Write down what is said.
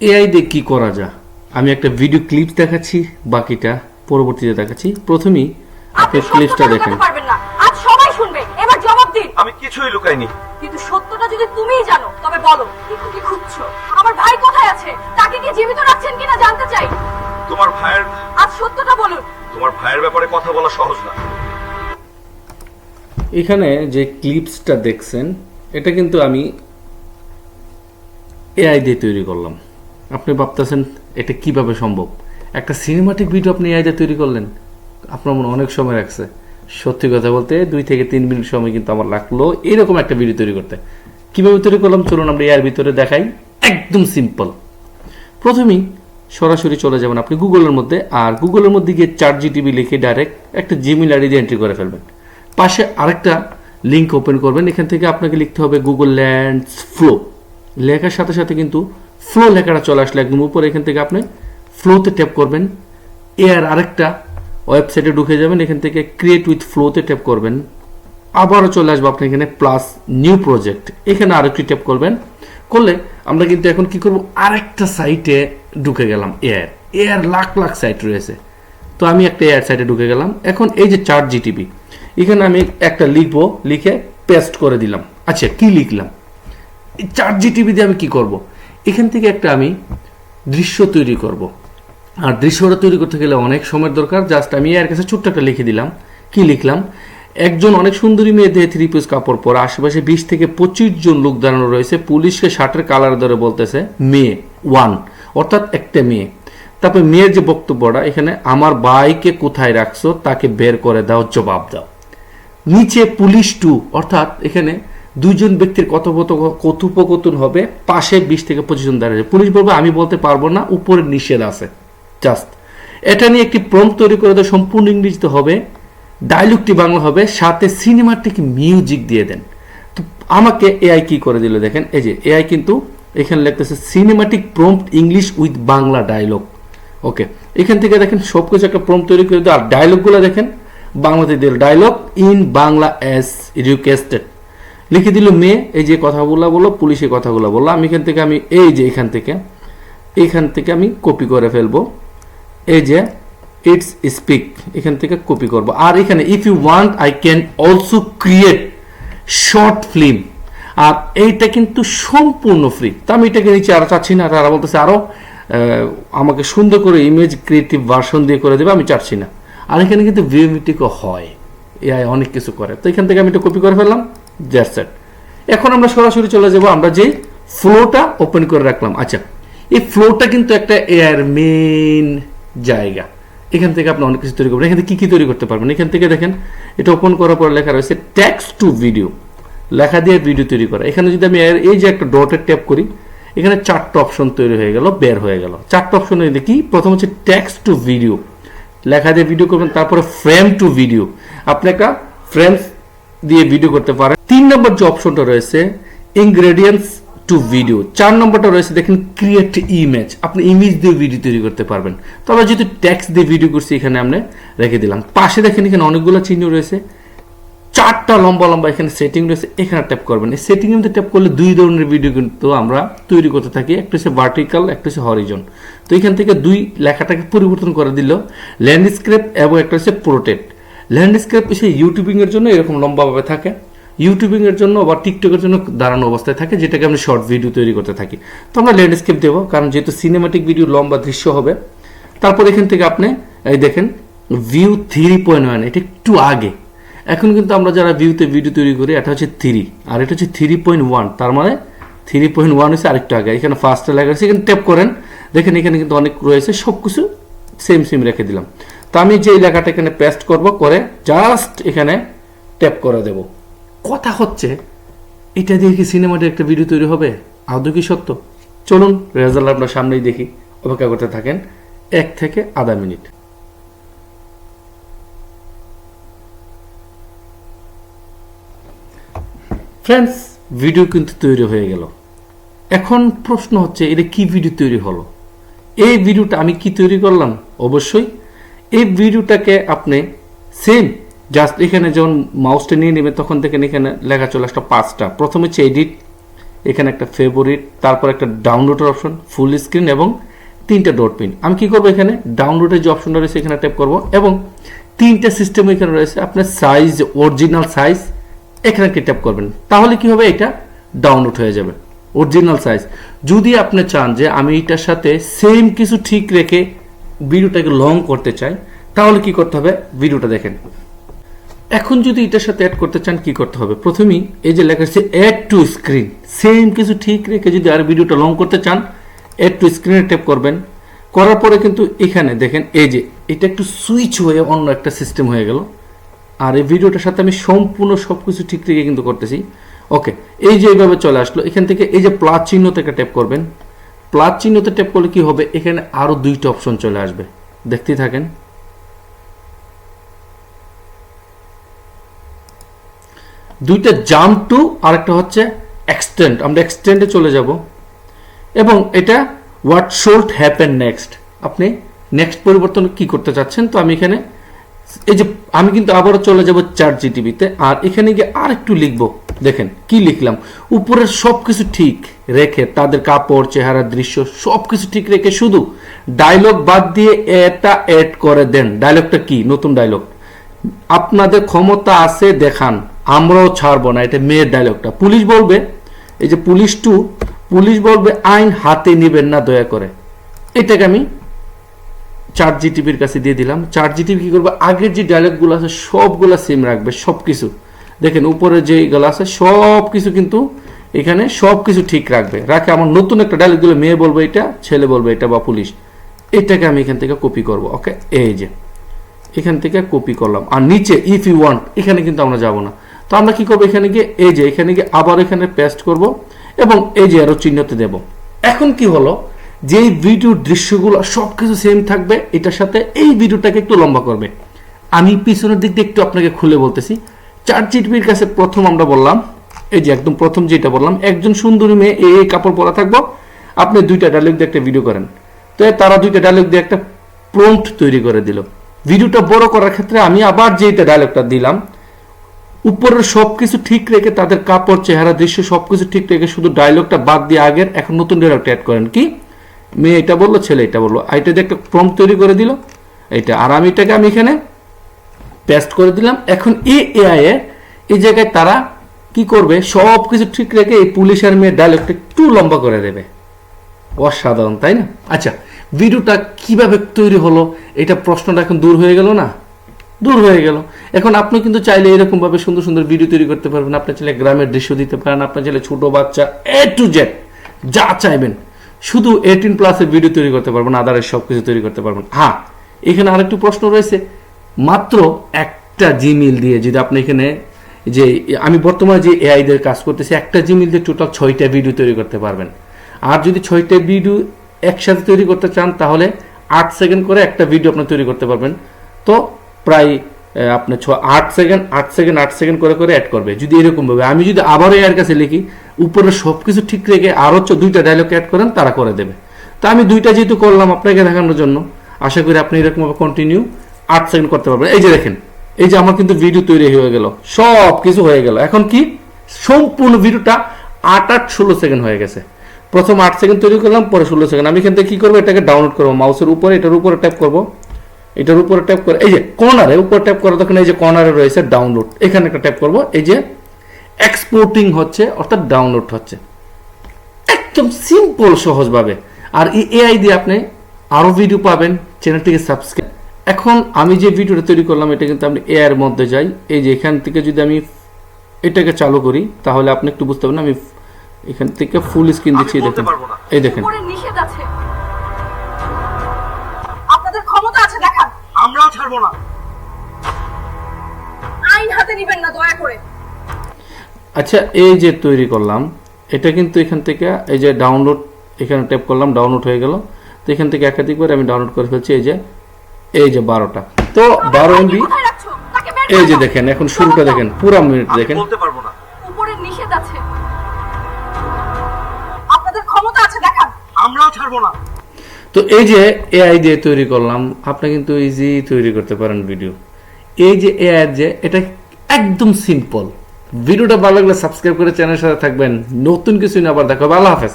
AI দিয়ে কি করা যায়? আমি একটা ভিডিও ক্লিপ দেখাচ্ছি বাকিটা পরবর্তীতে দেখাচ্ছি। প্রথমেই আপনি আপনি ক্লিপটা দেখেন। না। আজ সবাই শুনবে। এবার জবাব দিন। আমি কিছুই লুকাইনি। কিন্তু সত্যটা যদি তুমিই জানো তবে বলো কি কি খুঁজছো? আমার ভাই কোথায় আছে? তাকে কি জীবিত রাখছেন কিনা জানতে চাই। তোমার ভাইয়ের আজ সত্যটা বলুন। তোমার ভাইয়ের ব্যাপারে কথা বলা সহজ না। এখানে যে ক্লিপসটা দেখছেন এটা কিন্তু আমি এআই দিয়ে তৈরি করলাম। আপনি ভাবতেছেন, এটা কীভাবে সম্ভব? একটা সিনেমাটিক ভিডিও আপনি এআই দিয়ে তৈরি করলেন, আপনার মনে অনেক সময় লাগছে সত্যি কথা বলতে, দুই থেকে তিন মিনিট সময় কিন্তু আমার লাগল এরকম একটা ভিডিও তৈরি করতে। কীভাবে তৈরি করলাম? চলুন আমরা এআর ভিতরে দেখাই। একদম সিম্পল প্রথমেই সরাসরি চলে যাবেন আপনি গুগলের মধ্যে, আর গুগলের মধ্যে গিয়ে চার জিটিভি লিখে ডাইরেক্ট একটা জিমেল আইডি দিয়ে এন্ট্রি করে ফেলবেন। পাশে আরেকটা লিঙ্ক ওপেন করবেন, এখান থেকে আপনাকে লিখতে হবে গুগল ল্যান্ডস ফ্লো লেখার সাথে সাথে কিন্তু ফ্লো লেখাটা চলে আসলে একদম উপরে, এখান থেকে আপনি ফ্লোতে ট্যাপ করবেন। এর আরেকটা ওয়েবসাইটে ঢুকে যাবেন, এখান থেকে ক্রিয়েট উইথ ফ্লোতে ট্যাপ করবেন। আবারও চলে আসব আপনি এখানে প্লাস নিউ প্রজেক্ট এখানে আরেকটি ট্যাপ করবেন। করলে আমরা কিন্তু এখন কি করব? আরেকটা সাইটে ঢুকে গেলাম air air lakh lakh site রয়েছে। তো আমি একটা এয়ার সাইটে ঢুকে গেলাম। এখন এই যে চার জিটিপি এখানে আমি একটা লিখব, লিখে পেস্ট করে দিলাম। আচ্ছা কি লিখলাম? চার জিটিপি দিয়ে আমি কি করব? এখান থেকে একটা আমি দৃশ্য তৈরি করব। আর দৃশ্যটা তৈরি করতে গেলে অনেক সময়ের দরকার। জাস্ট আমি এর কাছে ছোট্ট একটা লিখে দিলাম। কি লিখলাম? একজন অনেক সুন্দরী মেয়ে দেহে থ্রি পিস কাপড় পরা আশেপাশে বিশ থেকে পঁচিশ জন লোক দাঁড়ানো রয়েছে। পুলিশকে শার্টের কালার ধরে বলতেছে, মেয়ে ওয়ান অর্থাৎ একটা মেয়ে। তারপর মেয়ের যে বক্তব্যটা, এখানে, আমার ভাইকে কোথায় রাখছো? তাকে বের করে দাও, জবাব দাও। নিচে পুলিশ টু অর্থাৎ এখানে দুইজন ব্যক্তির কথোপকথন কথোপকথন হবে, পাশে বিশ থেকে পঁচিশ জন দাঁড়িয়ে পুলিশ বলবে, আমি বলতে পারব না, উপরে নিষেধ আছে। জাস্ট এটা নিয়ে একটি প্রম তৈরি করে দেয় সম্পূর্ণ ইংরেজিতে হবে। ডায়লগটি বাংলা হবে, সাথে সিনেমাটিক মিউজিক দিয়ে দেন। তো আমাকে এআই কি করে দিল দেখেন? এই যে এআই কিন্তু এখানে লিখতেছে cinematic prompt English with Bangla dialogue okay এখান থেকে দেখেন সব কিছু একটা প্রম তৈরি করে দেয় আর ডায়লগগুলো দেখেন, বাংলাতে দিল dialogue in Bangla as requested লিখে দিল মেয়ে এই যে কথাগুলো বলল পুলিশের কথাগুলো বলল। আমি এখান থেকে আমি এই যে এখান থেকে এখান থেকে আমি কপি করে ফেলব। এই যে ইটস স্পিক এখান থেকে কপি করব। আর এখানে if you want I can also create short film আর এইটা কিন্তু সম্পূর্ণ ফ্রি তা আমি এটাকে নিচে আরও চাচ্ছি না তারা বলতেছে আরও আহ, আমাকে সুন্দর করে ইমেজ ক্রিয়েটিভ ভার্সন দিয়ে করে দেবে আমি চাচ্ছি না। আর এখানে কিন্তু ভিওমিটিকও হয়। এআই অনেক কিছু করে। তো এখান থেকে আমি এটা কপি করে ফেললাম। দ্যাটস এখন আমরা সরাসরি চলে যাব, আমরা যে ফ্লোটা ওপেন করে রাখলাম। আচ্ছা এই ফ্লোটা কিন্তু একটা এআর মেইন জায়গা। এখান থেকে আপনি অনেক কিছু তৈরি করবেন। এখান থেকে কি কি তৈরি করতে পারবেন? এখান থেকে দেখেন, এটা ওপেন করার পর লেখা রয়েছে ট্যাক্স টু ভিডিও লেখা দিয়ে ভিডিও তৈরি করা। এখানে যদি আমি এই যে একটা ডটের ট্যাপ করি, এখানে চারটা অপশন তৈরি হয়ে গেল, বের হয়ে গেল। চারটা অপশন হয়ে দেখি প্রথম হচ্ছে ট্যাক্স টু ভিডিও লেখা দিয়ে ভিডিও করবেন, তারপরে ফ্রেম টু ভিডিও আপনি একটা ফ্রেমস দিয়ে ভিডিও করতে পারেন। তিন নম্বর যে অপশনটা রয়েছে ইনগ্রেডিয়েন্টস টু ভিডিও চার নম্বরটা রয়েছে, দেখেন ক্রিয়েট ইমেজ আপনি ইমেজ দিয়ে ভিডিও তৈরি করতে পারবেন। তো আমরা যেহেতু টেক্সট দিয়ে ভিডিও করছি, এখানে আমরা রেখে দিলাম। পাশে দেখেন, এখানে অনেকগুলো চিহ্ন রয়েছে। চারটা লম্বা লম্বা এখানে সেটিং রয়েছে, এখানে ট্যাপ করবেন। এই সেটিং মধ্যে ট্যাপ করলে দুই ধরনের ভিডিও কিন্তু আমরা তৈরি করতে থাকি। একটা হচ্ছে ভার্টিক্যাল একটা হচ্ছে হরিজন তো এখান থেকে দুই লেখাটাকে পরিবর্তন করে দিল ল্যান্ডস্কেপ এবং একটা হচ্ছে প্রোটেক্ট ল্যান্ডস্কেপ হচ্ছে ইউটিউবিংয়ের জন্য এরকম লম্বাভাবে থাকে। ইউটিউবিংয়ের জন্য বা টিকটকের জন্য দাঁড়ানো অবস্থায় থাকে, যেটাকে আমরা শর্ট ভিডিও তৈরি করতে থাকি। তো আমরা ল্যান্ডস্কেপ দেবো, কারণ যেহেতু সিনেমাটিক ভিডিও লম্বা দৃশ্য হবে, তারপর এখান থেকে আপনি, এই দেখেন ভিউ থ্রি পয়েন্ট ওয়ান এটা একটু আগে। এখন কিন্তু আমরা যারা ভিউতে ভিডিও তৈরি করি, এটা হচ্ছে থ্রি আর এটা হচ্ছে থ্রি পয়েন্ট ওয়ান তার মানে থ্রি পয়েন্ট ওয়ান হচ্ছে আরেকটু আগে। এখানে ফার্স্টে আছে, এখানে ট্যাপ করেন। দেখেন এখানে কিন্তু অনেক রয়েছে সব কিছু সেম সেম রেখে দিলাম। তো আমি যে লেখাটা এখানে পেস্ট করব করে জাস্ট এখানে ট্যাপ করে দেব। কথা হচ্ছে এটা দিয়ে কি সিনেমাটির একটা ভিডিও তৈরি হবে? আদৌ কি সত্য? চলুন রেজাল্ট আপনার সামনেই দেখি। অপেক্ষা করতে থাকেন এক থেকে আধা মিনিট। ফ্রেন্ডস ভিডিও কিন্তু তৈরি হয়ে গেল। এখন প্রশ্ন হচ্ছে এটা কি ভিডিও তৈরি হলো? এই ভিডিওটা আমি কি তৈরি করলাম? অবশ্যই এই ভিডিওটাকে আপনি সেম জাস্ট এখানে যখন মাউসটা নিয়ে নেবেন, তখন দেখেন এখানে লেখা চলে আসলো পাঁচটা। প্রথমে হচ্ছে এডিট এখানে একটা ফেভারিট তারপর একটা ডাউনলোডের অপশন ফুল স্ক্রিন এবং তিনটা ডট পিন আমি কি করব এখানে? ডাউনলোডের যে অপশনটা রয়েছে, এখানে ট্যাপ করব এবং তিনটা সিস্টেম এখানে রয়েছে, আপনার সাইজ অরিজিনাল সাইজ এখানে কি ট্যাপ করবেন? তাহলে কি হবে? এটা ডাউনলোড হয়ে যাবে। অরিজিনাল সাইজ যদি আপনি চান যে আমি এটার সাথে সেম কিছু ঠিক রেখে ভিডিওটাকে লং করতে চাই তাহলে কি করতে হবে? ভিডিওটা দেখেন। এখন যদি এটার সাথে অ্যাড করতে চান, কি করতে হবে? প্রথমেই এই যে লেখা আছে অ্যাড টু স্ক্রিন সেম কিছু ঠিক রেখে যদি আর ভিডিওটা লং করতে চান অ্যাড টু স্ক্রিনে ট্যাপ করবেন। করার পরে কিন্তু এখানে দেখেন, এই যে, এটা একটু সুইচ হয়ে অন্য একটা সিস্টেম হয়ে গেল। আর এই ভিডিওটার সাথে আমি সম্পূর্ণ সব কিছু ঠিক রেখে কিন্তু করতেছি। ওকে এই যে এইভাবে চলে আসলো, এখান থেকে এই যে প্লাস চিহ্ন থেকে ট্যাপ করবেন। প্লাস চিহ্নতে ট্যাপ করলে কি হবে? এখানে আরও দুইটা অপশন চলে আসবে। দেখতেই থাকেন। দুইটা জাম্প টু আরেকটা হচ্ছে এক্সটেন্ড আমরা এক্সটেন্ডে চলে যাব। এবং এটা হোয়াট শুড হ্যাপেন নেক্সট আপনি নেক্সট পরিবর্তন কি করতে চাচ্ছেন? তো আমি এখানে, এই যে আমি কিন্তু আবারও চলে যাব চার জিটিভিতে আর এখানে গিয়ে আর একটু লিখব। দেখেন, কি লিখলাম? উপরের সব কিছু ঠিক রেখে তাদের কাপড়, চেহারা, দৃশ্য সব কিছু ঠিক রেখে শুধু ডায়লগ বাদ দিয়ে এটা অ্যাড করে দেন। ডায়লগটা কি? নতুন ডায়লগ আপনাদের ক্ষমতা আছে, দেখান। আমরাও ছাড়বো না, এটা মেয়ের ডায়লগটা পুলিশ বলবে, এই যে পুলিশ টু পুলিশ বলবে, আইন হাতে নিবেন না, দয়া করে। এটাকে আমি চার জিটিভির কাছে দিয়ে দিলাম। চার জিটিভি কি করবে? আগের যে ডায়লগগুলো আছে, সবগুলো সেম রাখবে সব কিছু দেখেন, উপরে যে যেগুলো আছে সব কিছু কিন্তু এখানে সব কিছু ঠিক রাখবে। রাখে আমার নতুন একটা ডায়লগ মেয়ে বলবে এটা, ছেলে বলবে এটা বা পুলিশ। এটাকে আমি এখান থেকে কপি করব ওকে এই যে, এখান থেকে কপি করলাম। আর নিচে ইফ ইউ ওয়ান্ট এখানে কিন্তু আমরা যাব না। তো আমরা কি করব এখানে গিয়ে? এই যে, এখানে গিয়ে আবার এখানে পেস্ট করব এবং এই যে আরও চিহ্নতে দেব। এখন কি হলো? যে ভিডিওর দৃশ্যগুলো সব কিছু সেম থাকবে, এটার সাথে এই ভিডিওটাকে একটু লম্বা করবে। আমি পিছনের দিক দিয়ে একটু আপনাকে খুলে বলতেছি। চার জিটিভির কাছে প্রথম আমরা বললাম, এই যে একদম প্রথম যেটা বললাম, একজন সুন্দরী মেয়ে এই কাপড় পরা থাকব, আপনি দুইটা ডায়লগ দিয়ে একটা ভিডিও করেন। তো তারা দুইটা ডায়লগ দিয়ে একটা প্রম্পট তৈরি করে দিল। ভিডিওটা বড় করার ক্ষেত্রে আমি আবার যেটা ডায়লগটা দিলাম, উপরের সব কিছু ঠিক রেখে তাদের কাপড়, চেহারা, দৃশ্য সব কিছু ঠিক রেখে শুধু ডায়লগটা বাদ দিয়ে আগের এখন নতুন ডায়লগটা অ্যাড করেন। কি? মেয়ে এটা বলল, ছেলে এটা বলল। এটা দিয়ে একটা প্রম্পট তৈরি করে দিল। এটা আর আমি এটাকে আমি এখানে পেস্ট করে দিলাম। এখন এই এআই এ এই জায়গায় তারা কি করবে? সব কিছু ঠিক রেখে এই পুলিশ আর মেয়ের ডায়লগটা একটু লম্বা করে দেবে। অসাধারণ, তাই না? আচ্ছা ভিডিওটা কীভাবে তৈরি হলো? এটা প্রশ্নটা এখন দূর হয়ে গেল না? দূর হয়ে গেল। এখন আপনি কিন্তু চাইলে এরকম ভাবে সুন্দর সুন্দর ভিডিও তৈরি করতে পারবেন। আপনার চাইলে গ্রামের দৃশ্য দিতে পারেন। আপনার চাইলে ছোট বাচ্চা এ টু জেড যা চাইবেন। শুধু এইটিন প্লাসের ভিডিও তৈরি করতে পারবেন আদারের সব কিছু তৈরি করতে পারবেন। হ্যাঁ এখানে আরেকটু প্রশ্ন রয়েছে। মাত্র একটা জিমেল দিয়ে যদি আপনি এখানে যে, আমি বর্তমানে যে এআই দের কাজ করতেছি, একটা জিমেল দিয়ে টোটাল ছয়টা ভিডিও তৈরি করতে পারবেন। আর যদি ছয়টা ভিডিও একসাথে তৈরি করতে চান, তাহলে আট সেকেন্ড করে একটা ভিডিও আপনি তৈরি করতে পারবেন। তো প্রায় আপনার ছ, আট সেকেন্ড আট সেকেন্ড আট সেকেন্ড করে করে অ্যাড করবে। যদি এরকমভাবে, আমি যদি আবারও এর কাছে লিখি, উপরে সব কিছু ঠিক রেখে আরও দুইটা ডায়লগ অ্যাড করেন, তারা করে দেবে। তো আমি দুইটা যেহেতু করলাম আপনাকে দেখানোর জন্য, আশা করি আপনি এরকমভাবে কন্টিনিউ আট সেকেন্ড করতে পারবেন। এই যে দেখেন, এই যে আমার কিন্তু ভিডিও তৈরি হয়ে গেল। সব কিছু হয়ে গেল। এখন কি? সম্পূর্ণ ভিডিওটা আট আট ষোলো সেকেন্ড হয়ে গেছে। প্রথম আট সেকেন্ড তৈরি করলাম, পরে ষোলো সেকেন্ড আমি এখান থেকে কি করব? এটাকে ডাউনলোড করব। মাউসের উপরে, এটার উপরে ট্যাপ করব। এটার উপরে ট্যাপ করে এই যে কর্নারে উপরে ট্যাপ করে তখন এই যে কর্নারে রয়েছে ডাউনলোড এখানে একটা ট্যাপ করব। এই যে এক্সপোর্টিং হচ্ছে, অর্থাৎ ডাউনলোড হচ্ছে। একদম সিম্পল সহজভাবে। আর এই এআই দিয়ে আপনি আরও ভিডিও পাবেন। চ্যানেলটিকে সাবস্ক্রাইব এখন আমি যে ভিডিওটা তৈরি করলাম এটা কিন্তু আপনি এআর এর মধ্যে যাই। এই যে এখান থেকে যদি আমি এটাকে চালু করি তাহলে আপনি একটু বুঝতে পারবেন আমি এখান থেকে ফুল স্ক্রিন আমি দিচ্ছি এই দেখেন। এই দেখেন। উপরে নিষেধ আছে। আপনাদের ক্ষমতা আছে দেখান। আমরাও ছাড়বো না। আইন হাতে নিবেন না দয়া করে। আচ্ছা এই যে তৈরি করলাম এটা কিন্তু এখান থেকে এই যে ডাউনলোড এখানে ট্যাপ করলাম ডাউনলোড হয়ে গেল। তো এখান থেকে একাধিকবার আমি ডাউনলোড করে ফেলছি এই যে এই যে বারোটা। তো বারো এমবি এই যে দেখেন এখন শুরুটা দেখেন পুরো মিনিট দেখেন। বলতে পারব না। উপরে নিষেধ আছে। আপনাদের ক্ষমতা আছে দেখান। আমরাও ছাড়বো না। তো এই যে এআই দিয়ে তৈরি করলাম আপনি কিন্তু ইজি তৈরি করতে পারেন ভিডিও এই যে এআই যে এটা একদম সিম্পল ভিডিওটা ভালো লাগলে সাবস্ক্রাইব করে চ্যানেলের সাথে থাকবেন। নতুন কিছু নিয়ে আবার দেখো। আল্লাহ হাফেজ।